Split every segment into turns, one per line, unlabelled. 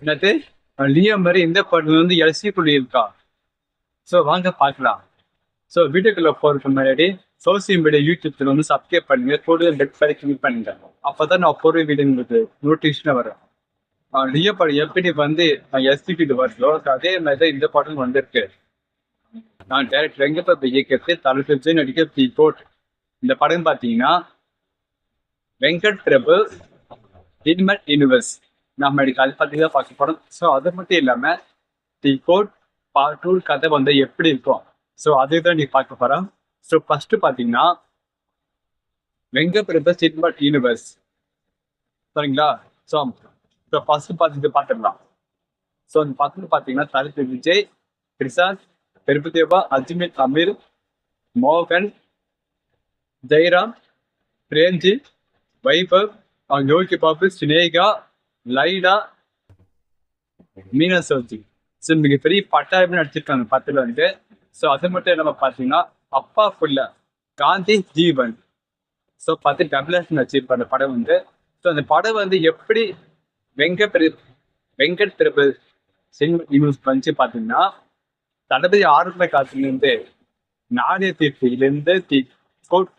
என்னது? லியோ மாதிரி இந்த பாடல் வந்து எல்சி குள்ளி இருக்கா ஸோ வாங்க பார்க்கலாம். ஸோ வீடியோக்குள்ள போகிறதுக்கு முன்னாடி சோசியல் மீடியா யூடியூப்ல வந்து சப்ஸ்கிரைப் பண்ணுங்க. கூடுதல் பெட் பண்ணி கிளிக் பண்ணுங்க. அப்பதான் நான் போகிற வீடியோ உங்களுக்கு நோட்டிஃபிகேஷன் வரும். லியோ படம் எப்படி வந்து நான் எஸ்பிடி வருதோ அதே மாதிரி தான் இந்த பாடல் வந்திருக்கு. நான் டைரக்ட் வெங்கப்ப இயக்கத்தை தலைப்பு நடிக்க தி கோட் இந்த படம் பார்த்தீங்கன்னா வெங்கட் பிரபு இன்மட் யூனிவர்ஸ் நம்ம இன்னைக்கு அதை பற்றி தான் பார்க்க போகிறோம் ஸோ அது மட்டும் இல்லாமல் தி கோட் பார்ட் டூ கதை வந்து எப்படி இருக்கும்? ஸோ அதுதான் நீ பார்க்க போகிறோம் ஸோ ஃபஸ்ட்டு பார்த்தீங்கன்னா வெங்க பிரபு இன்மட் யூனிவர்ஸ் சரிங்களா ஸோ இப்போ ஃபஸ்ட்டு பார்த்துட்டு பார்த்துடலாம். ஸோ அந்த பக்கத்தில் பார்த்தீங்கன்னா தலைப்பு விஜய் பிரசாத் பிரபுதேவா அஜ்மீர் அமீர் மோகன் ஜெயராம் பிரேம்ஜி வைபவ் அவங்க யோகி பாபு சினேகா லைடா மீனா சௌஜி ஸோ மிகப்பெரிய பட்டாயமே நடிச்சிருக்காங்க பத்துல வந்து ஸோ அது மட்டும் நம்ம பார்த்தீங்கன்னா அப்பா ஃபுல்ல காந்தி ஜீவன். ஸோ பார்த்து டபுள் ஆக்ஷன் நடிச்சிருப்பார் அந்த படம் வந்து. ஸோ அந்த படம் வந்து எப்படி வெங்க வெங்கட் பிரபு சினிமா யூஸ் வந்து பார்த்தீங்கன்னா தளபதி ஆரம்ப காலத்துலேருந்து நாடே தீர்த்தியிலேருந்து தி கோட்.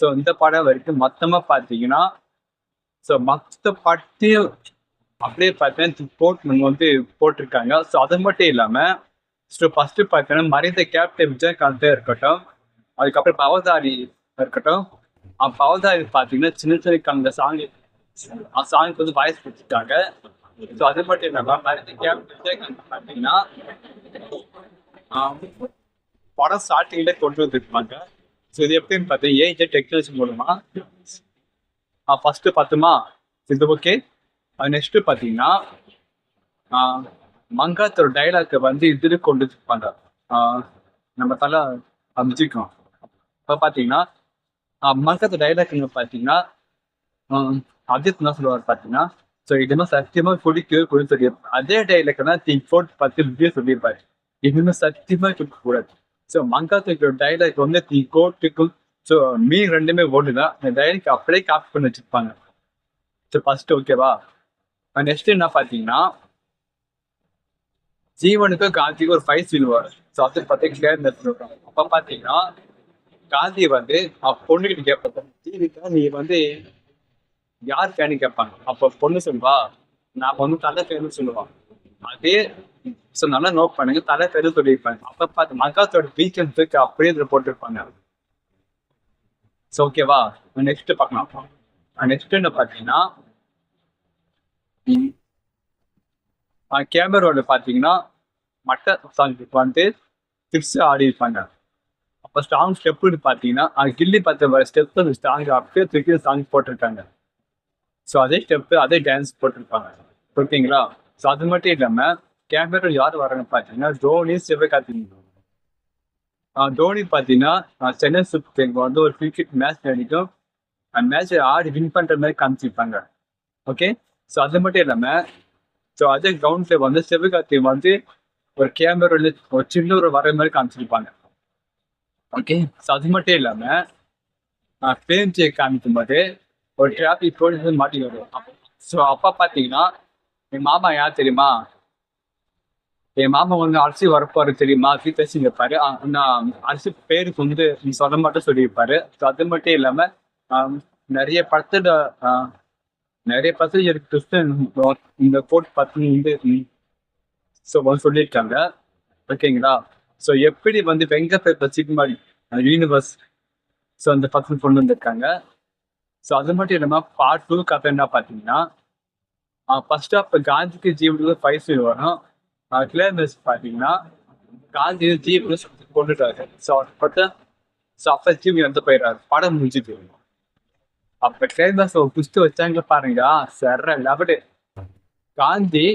ஸோ இந்த படம் வரைக்கும் மொத்தமாக பார்த்தீங்கன்னா ஸோ மற்ற அப்படியே பார்த்தீங்கன்னா கோட் வந்து போட்டிருக்காங்க. ஸோ அது மட்டும் இல்லாமல் ஸோ ஃபஸ்ட்டு பார்த்தீங்கன்னா மறைந்த கேப்டன் விஜயகாந்தே இருக்கட்டும் அதுக்கப்புறம் பவதாரி இருக்கட்டும் பவதாரி பார்த்தீங்கன்னா சின்ன சின்ன கலந்த சாங் அந்த சாங்குக்கு வந்து வாய்ஸ் கொடுத்துருக்காங்க ஸோ அது மட்டும் இல்லாமல் மறைந்த கேப்டன் விஜயகாந்த் பார்த்தீங்கன்னா படம் ஸ்டார்டிங்ல கொண்டு வந்திருப்பாங்க. ஸோ இது எப்படின்னு பார்த்தீங்கன்னா ஏஜ் டெக்னாலஜி மூலமாக ஃபஸ்ட்டு பார்த்துமா? இது ஓகே நெக்ஸ்ட்டு பார்த்தீங்கன்னா ஆஹ் மங்காத்தோட டைலாக்கை வந்து இது கொண்டு வந்திருப்பாங்க நம்ம தலை அமைச்சிக்கோம் இப்போ பார்த்தீங்கன்னா மங்காத்தோட டைலாக்னு பார்த்தீங்கன்னா ஆஹ் அஜித் என்ன சொல்லுவார் பார்த்தீங்கன்னா ஸோ இதுமே சத்தியமா குடிக்கவே குடி சொல்லியிருப்பார் அதே டைலாக் தான் ஃபோர்ட் பத்து ரிவ்யூ சொல்லியிருப்பாரு. இதுமே சத்தியமா கொடுக்க கூடாது ஸோ மங்காத்தோட டைலாக் வந்து தி கோட்டுக்கும் ஸோ மீன் ரெண்டுமே ஓடு தான் இந்த அப்படியே காப்பி பண்ணி வச்சிருப்பாங்க. ஸோ ஃபர்ஸ்ட் ஓகேவா நெக்ஸ்ட் என்ன பார்த்தீங்கன்னா ஜீவனுக்கும் காந்திக்கு ஒரு ஃபைட் சீன் வரும். ஸோ அது பார்த்தீங்கன்னா சொல்றோம் அப்போ பார்த்தீங்கன்னா காந்தி வந்து அவ பொண்ணுகிட்ட கேட்பாங்க ஜீவிக்கா நீ வந்து யார் ஃபேனு கேட்பாங்க அப்போ பொண்ணு சொல்லுவா நான் வந்து தலை ஃபேனு சொல்லுவான். அதே ஸோ நல்லா நோட் பண்ணுங்க. தலை ஃபேனு சொல்லியிருப்பாங்க. அப்போ பார்த்து மகாத்தோட வீக்கெண்ட்ஸுக்கு அப்படியே இதில் போட்டிருப்பாங்க. ஸோ ஓகேவா நெக்ஸ்ட் பார்க்கலாம். நெக்ஸ்ட் என்ன பார்த்தீங்கன்னா கேமரோட பார்த்தீங்கன்னா மட்ட சாங்க்கு வந்து டிப்ஸ் ஆடி இருப்பாங்க. அப்போ ஸ்ட்ராங் ஸ்டெப்புன்னு பார்த்தீங்கன்னா கில்லி பார்த்த வர ஸ்டெப் அந்த ஸ்ட்ராங் அப்படியே தூக்கி சாங் போட்டிருக்காங்க. ஸோ அதே ஸ்டெப்பு அதே டான்ஸ் போட்டிருப்பாங்க. ஓகேங்களா ஸோ அது மட்டும் இல்லாமல் கேமரா யார் வராங்க பார்த்தீங்கன்னா தோனி சிவகார்த்திகேயன். தோனி பார்த்தீங்கன்னா சென்னை சூப்பர் கிங் வந்து ஒரு கிரிக்கெட் மேட்ச் நடிக்கும். அந்த மேட்ச்சை ஆடி வின் பண்ணுற மாதிரி காமிச்சிருப்பாங்க. ஓகே ஸோ அது மட்டும் இல்லாமல் ஸோ அதே கிரவுண்டில் வந்து சிவகார்த்தி வந்து ஒரு கேமரா ஒரு சின்ன ஒரு வர மாதிரி காமிச்சிருப்பாங்க. ஓகே ஸோ அது மட்டும் இல்லாமல் பேஞ்சை காமிக்கும் போது ஒரு டிராஃபிக் போலீஸ் மாட்டி வரும் ஸோ அப்போ பார்த்தீங்கன்னா என் மாமா யார் தெரியுமா? என் மாமா வந்து அரிசி வரப்பாரு தெரியுமா? அப்படி பேசியிருப்பாரு. நான் அரிசி பேருக்கு வந்து நீ சொல்ல மட்டும் சொல்லியிருப்பாரு. ஸோ அது மட்டும் இல்லாமல் நிறைய படத்துல நிறைய படத்துல இருக்கு கிறிஸ்டன் இந்த கோட் பத்தி வந்து ஸோ சொல்லியிருக்காங்க. ஓகேங்களா ஸோ எப்படி வந்து வெங்க சிக்மாரி யூனிவர்ஸ் ஸோ அந்த பக்கம் கொண்டு வந்திருக்காங்க? ஸோ அது மட்டும் இல்லாமல் பார்ட் டூ கதை என்ன பார்த்தீங்கன்னா ஃபர்ஸ்ட் ஆஃப் காந்திக்கு ஜீவனுக்கு ஃபைவ் சீல் வரும். கிளைமேக்ஸ் பார்த்தீங்கன்னா காந்தி ஜீவனை கொண்டுட்டாரு. ஸோ அவர் பார்த்தா ஸோ அப்போ ஜீவி வந்து போயிடுறாரு. படம் முடிஞ்சுது. அப்போ கிளைமேக்ஸ் ஒரு புஸ்து வச்சாங்க பாருங்க. சர்ற லெவலு காந்தி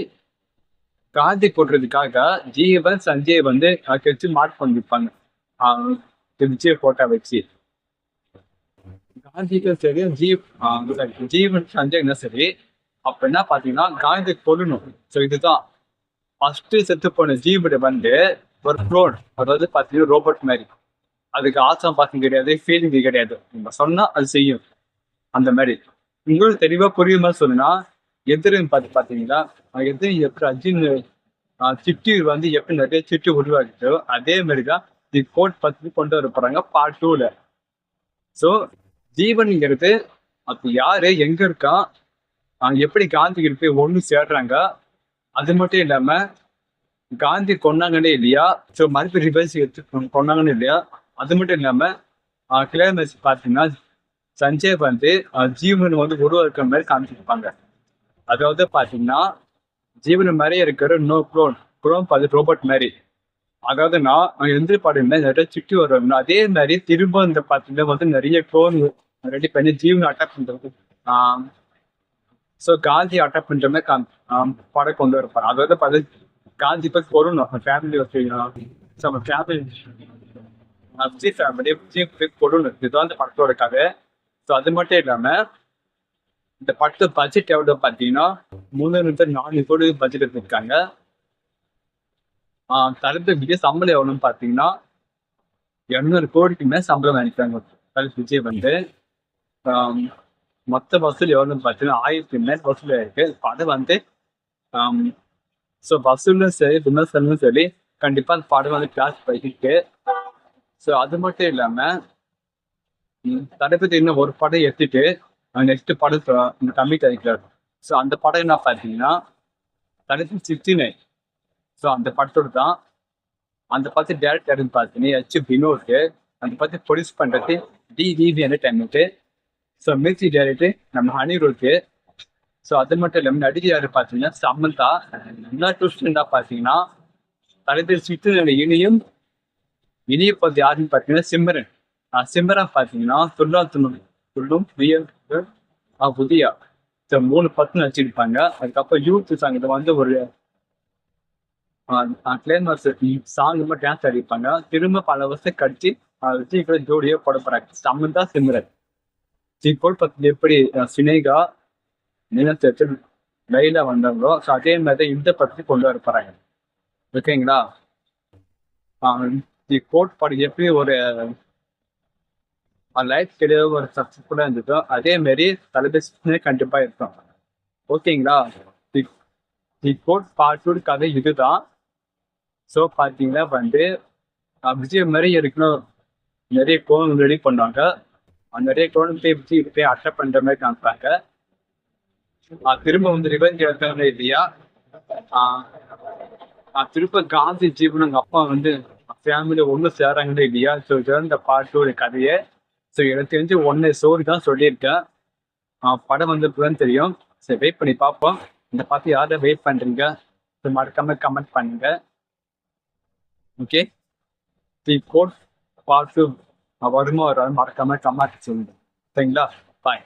காந்தி போடுறதுக்காக ஜீவன் சஞ்சய் வந்து அதுக்கு வச்சு மார்க் பண்ணிருப்பாங்க. விஜய் போட்டா வச்சு. காந்திக்கும் சரி ஜீவ் ஜீவன் சஞ்சய் ஜீவன் சஞ்சய்னா சரி. அப்ப என்ன பாத்தீங்கன்னா காந்தி கொல்லணும். ஸோ இதுதான். ஃபர்ஸ்ட் செத்து போன ஜீவனை வந்து ஒரு க்ளோன் அதாவது பார்த்தீங்கன்னா ரோபோட் மாதிரி. அதுக்கு ஆசம் பாசம் கிடையாது ஃபீலிங் கிடையாது. நம்ம சொன்னா அது செய்யும். அந்த மாதிரி. உங்களுக்கு தெளிவா புரியுமா மாதிரி சொல்லுனா எதிரின்னு பார்த்து பார்த்தீங்கன்னா அஹ் எதிரி எப்படி அஜின் சிட்டி வந்து எப்படி நிறைய சிட்டி உருவாக்கிட்டோ அதே மாதிரி தான் தி கோட் பத்தி கொண்டு வர போறாங்க பார்ட் டூல ஸோ ஜீவன்ங்கிறது அது யாரு எங்க இருக்கான் எப்படி காந்திகிட்டு போய் ஒன்று சேர்றாங்க அது மட்டும் இல்லாம காந்தி கொன்னாங்கன்னே இல்லையா? ஸோ மதிப்பு ரிவர்ஸ் எடுத்து கொ- கொன்னாங்கன்னு இல்லையா? அது மட்டும் இல்லாம கிளைமேக்ஸ் பார்த்தீங்கன்னா சஞ்சய் வந்து ஜீவன் வந்து உருவாக்குற மாதிரி காமிச்சிருப்பாங்க. அதாவது பார்த்தீங்கன்னா ஜீவன் மாதிரி இருக்கிற நோ குரோன் குரோன் பார்த்து ரோபோட் மாதிரி. அதாவது நான் எந்த பாடுங்க நிறைய சுற்றி வருவாங்க. அதே மாதிரி திரும்ப இந்த பார்த்தீங்கன்னா வந்து நிறைய குரோன் ரெடி பண்ணி ஜீவன் அட்டாக் பண்ணுறது ஸோ காந்தி அட்டாக் பண்ற மாதிரி படம் கொண்டு வரப்பாரு அதாவது பார்த்து காந்தி இப்போ பொருணும் ஃபேமிலி வச்சுக்கணும் நம்ம ஃபேமிலி விஜய் ஃபேமிலி விஜய் போய் இதுதான் அந்த படத்தோட கதை. ஸோ அது மட்டும் இல்லாமல் இந்த படத்து பட்ஜெட் எவ்வளோ பார்த்தீங்கன்னா மூணு நிமிஷம் நாலு கோடி பட்ஜெட் எடுத்திருக்காங்க. தளபதி விஜய் சம்பளம் எவ்வளோன்னு பார்த்தீங்கன்னா இரநூறு கோடிக்கு மேலே சம்பளம் வாங்கிக்கிறாங்க தளபதி விஜய் வந்து. மொத்த வசூல் எவ்வளோன்னு பார்த்தீங்கன்னா ஆயிரத்தி மேல் வசூல் இருக்கு. படம் வந்து ஸோ வசூலும் சரி விமர்சனமும் சரி கண்டிப்பாக அந்த படம் வந்து கிளாஸ் போயிருக்கு. ஸோ அது மட்டும் இல்லாமல் தளபதி இன்னும் ஒரு படம் எடுத்துட்டு நெக்ஸ்ட் படம் கம்மி இந்த தமிழ் ஸோ அந்த படம் என்ன பார்த்தீங்கன்னா தளபதி சிக்ஸ்டி நைன் ஸோ அந்த படத்தோட தான் அந்த படத்து டேரக்டர் பார்த்தீங்கன்னா ஹெச் வினோக்கு அந்த படத்தை ப்ரொடியூஸ் பண்ணுறது T TV entertainment so music director நம்ம அனிருத்து ஸோ அது மட்டும் இல்லாமல் நடிகை யார் பார்த்தீங்கன்னா சமந்தா. என்ன ட்விஸ்டாக பார்த்தீங்கன்னா தலைவர் சிக்ஸ்டி இனியும் இனிய பகுதி யாருன்னு பார்த்தீங்கன்னா சிம்மரன் சிம்மரன் சிம்ரன் பார்த்தீங்கன்னா துல்லா துள்ளும் துள்ளும் புதியா. ஸோ மூணு பத்து நடிச்சிருப்பாங்க. அதுக்கப்புறம் யூத் சாங் இதை வந்து ஒரு கிளைமர்ஸ் சாங் மட்டும் டான்ஸ் ஆடிப்பாங்க திரும்ப பல வருஷம் கழிச்சு விஜய் கூட ஜோடியோ போட போறாங்க சமந்தா சிம்ரன். இப்போ பத்தி எப்படி அஹ், சினேகா நிலத்தெட்டு லைலா வந்தாங்களோ ஸோ அதே மாதிரி தான் இந்த பற்றி கொண்டு வர போறாங்க. ஓகேங்களா? தி கோட் எப்படி ஒரு லைஃப் கிடையாது ஒரு சக்ஸஸ்ஃபுல்லாக இருந்ததோ அதே மாரி தலபேசினே கண்டிப்பாக இருக்கும். ஓகேங்களா? தி தி கோட் பார்ட் கதை இதுதான். ஸோ பார்த்தீங்கன்னா வந்து விஜய் மாதிரி இருக்கணும் நிறைய கோவம் ரெடி பண்ணுவாங்க அந்த நிறைய கோன் போய் விஜய் போய் அட்டை பண்ணுற மாதிரி காமிப்பாங்க. திரும்ப வந்து ரிவெஞ்ச் எடுத்தாங்க இல்லையா? அஹ், திரும்ப காந்தி ஜீவன் அவங்க அப்பா வந்து ஃபேமிலி ஒன்று சேராங்கன்னு இல்லையா? ஸோ இந்த இந்த பாட்டோட கதையை. ஸோ எனக்கு தெரிஞ்சு ஒன்று ஸ்டோரி தான் சொல்லியிருக்கேன். ஆஹ் படம் வந்து தெரியும். சரி வெயிட் பண்ணி பார்ப்போம். இந்த பார்த்து யாரை வெயிட் பண்ணுறீங்க ஸோ மறக்காம கமெண்ட் பண்ணுங்க. ஓகே தி கோட் நான் வருமா வராது மறக்காம கமெண்ட் சொல்லுங்க சரிங்களா பாய்